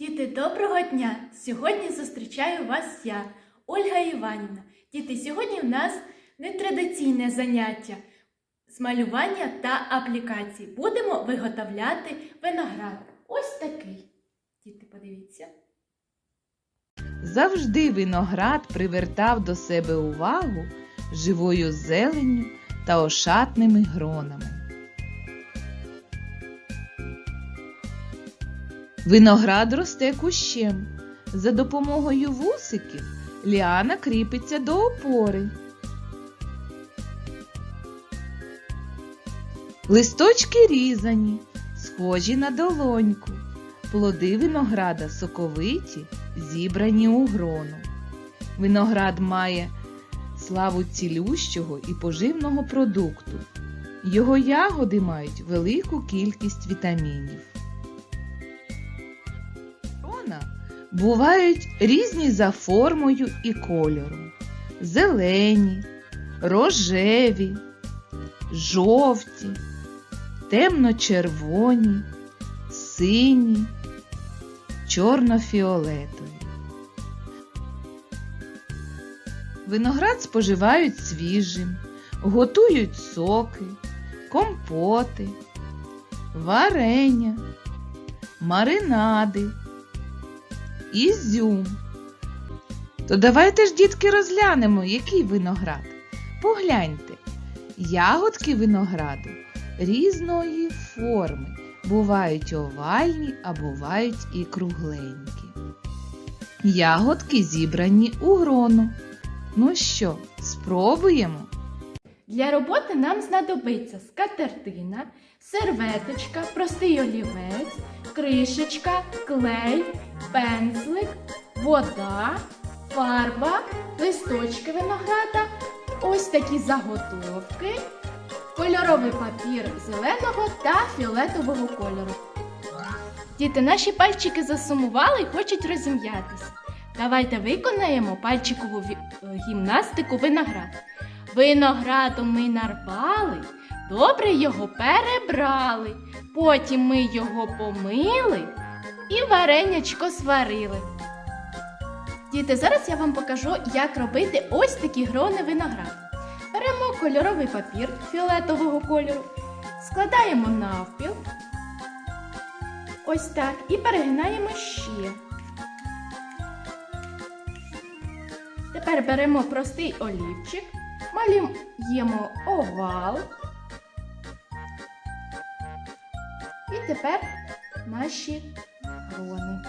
Діти, доброго дня! Сьогодні зустрічаю вас я, Ольга Іванівна. Діти, сьогодні в нас нетрадиційне заняття з малювання та аплікацій. Будемо виготовляти виноград. Ось такий. Діти, подивіться. Завжди виноград привертав до себе увагу живою зеленню та ошатними гронами. Виноград росте кущем. За допомогою вусиків ліана кріпиться до опори. Листочки різані, схожі на долоньку. Плоди винограда соковиті, зібрані у грону. Виноград має славу цілющого і поживного продукту. Його ягоди мають велику кількість вітамінів. Бувають різні за формою і кольором: зелені, рожеві, жовті, темно-червоні, сині, чорно-фіолетові. Виноград споживають свіжим, готують соки, компоти, варення, маринади, ізюм. То давайте ж, дітки, розглянемо, який виноград. Погляньте, ягодки винограду різної форми. Бувають овальні, а бувають і кругленькі. Ягодки зібрані у грону. Ну що, спробуємо? Для роботи нам знадобиться скатертина, серветочка, простий олівець, кришечка, клей, пензлик, вода, фарба, листочки винограда, ось такі заготовки, кольоровий папір зеленого та фіолетового кольору. Діти, наші пальчики засумували і хочуть розім'ятися. Давайте виконаємо пальчикову е, гімнастику виноград. Винограду ми нарвали, добре його перебрали. Потім ми його помили і варенячко сварили. Діти, зараз я вам покажу, як робити ось такі грони винограду. Беремо кольоровий папір фіолетового кольору, складаємо навпіл. Ось так. І перегинаємо ще. Тепер беремо простий олівчик, малюємо овал. І тепер наші грони.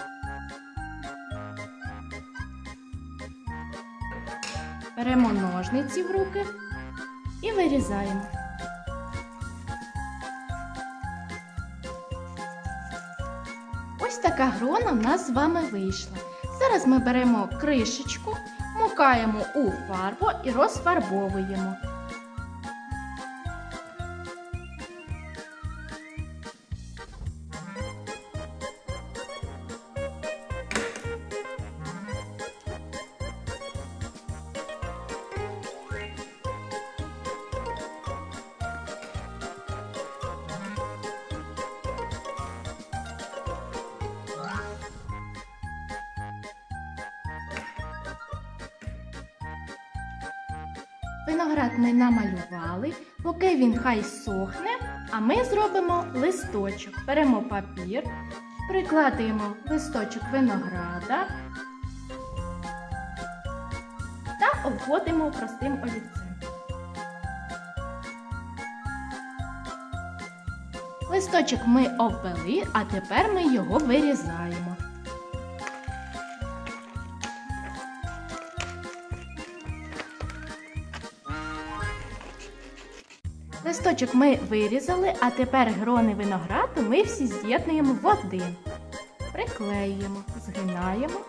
Беремо ножниці в руки і вирізаємо. Ось така грона в нас з вами вийшла. Зараз ми беремо кришечку, мукаємо у фарбу і розфарбовуємо. Виноград ми намалювали, поки він хай сохне, а ми зробимо листочок. Беремо папір, прикладаємо листочок винограда та обводимо простим олівцем. Листочок ми обвели, а тепер ми його вирізаємо. Листочок ми вирізали, а тепер грони винограду ми всі з'єднуємо в один. Приклеюємо, згинаємо.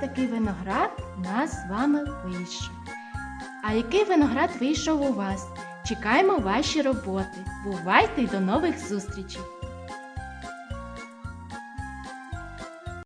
Такий виноград у нас з вами вийшов. А який виноград вийшов у вас? Чекаємо ваші роботи. Бувайте й до нових зустрічей!